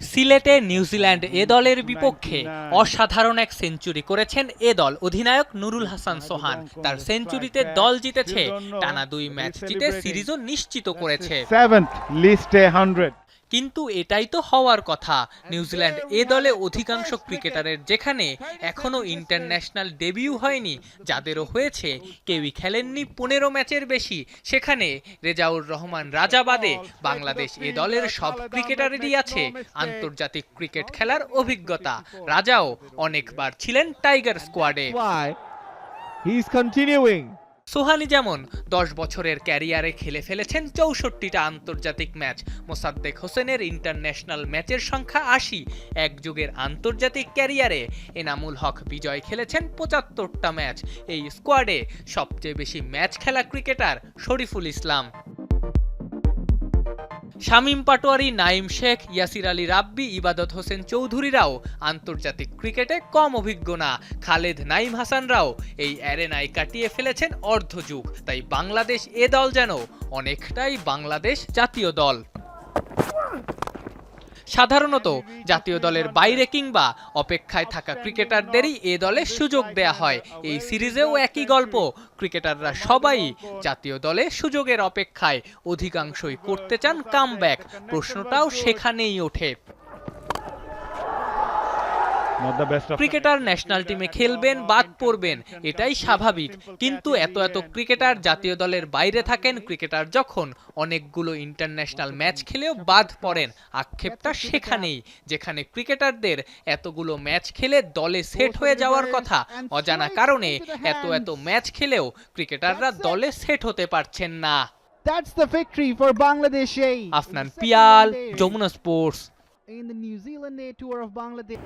সিলেটে নিউজিল্যান্ড এ দলের বিপক্ষে অসাধারণ এক সেঞ্চুরি করেছেন এ দল। অধিনায়ক নুরুল হাসান সোহান তার সেঞ্চুরিতে দল জিতেছে। টানা দুই ম্যাচ জিতে সিরিজও নিশ্চিত করেছে। কিন্তু এটাই তো হওয়ার কথা। নিউজিল্যান্ড এ দলে অধিকাংশ ক্রিকেটারের যেখানে এখনও ইন্টারন্যাশনাল ডেবিউ হয়নি যাদেরও হয়েছে কেউই খেলেননি পনেরো ম্যাচের বেশি। সেখানে রেজাউর রহমান রাজাবাদে বাংলাদেশ এ দলের সব ক্রিকেটারেরই আছে আন্তর্জাতিক ক্রিকেট খেলার অভিজ্ঞতা। রাজাও অনেকবার ছিলেন টাইগার স্কোয়াডে? He's continuing. সোহানি যেমন দশ বছরের ক্যারিয়ারে খেলে ফেলেছেন চৌষট্টিটা আন্তর্জাতিক ম্যাচ, মোসাদ্দেক হোসেনের ইন্টারন্যাশনাল ম্যাচের সংখ্যা আশি। এক যুগের আন্তর্জাতিক ক্যারিয়ারে এনামুল হক বিজয় খেলেছেন পঁচাত্তরটা ম্যাচ। এই স্কোয়াডে সবচেয়ে বেশি ম্যাচ খেলা ক্রিকেটার শরীফুল ইসলাম। শামীম পাটোয়ারি নাইম শেখ, ইয়াসির আলী রাব্বি, ইবাদত হোসেন চৌধুরীরাও আন্তর্জাতিক ক্রিকেটে কম অভিজ্ঞ না। খালেদ নাইম হাসানরাও এই অ্যারেনায় কাটিয়ে ফেলেছেন অর্ধযুগ। তাই বাংলাদেশ এ দল যেন অনেকটাই বাংলাদেশ জাতীয় দল। সাধারণত জাতীয় দলের বাইরে কিংবা অপেক্ষায় থাকা ক্রিকেটারদেরই এ দলে সুযোগ দেয়া হয়। এই সিরিজেও একই গল্প। ক্রিকেটাররা সবাই জাতীয় দলে সুযোগের অপেক্ষায় অধিকাংশই করতে চান কামব্যাক। প্রশ্নটাও সেখানেই ওঠে। ক্রিকেটার ন্যাশনাল টিমে খেলবেন বাদ পড়বেন এটাই স্বাভাবিক। কিন্তু এত এত ক্রিকেটার জাতীয় দলের বাইরে থাকেন ক্রিকেটার যখন অনেকগুলো ইন্টারন্যাশনাল ম্যাচ খেলেও বাদ পড়েন। আক্ষেপটা সেখানেই যেখানে ক্রিকেটারদের এতগুলো ম্যাচ খেলে দলে সেট হয়ে যাওয়ার কথা। অজানা কারণে এত এত ম্যাচ খেলেও ক্রিকেটাররা দলে সেট হতে পারছেন না। That's the victory for Bangladesh A. Afnan Piyal Jamuna sports In the New Zealand tour of Bangladesh.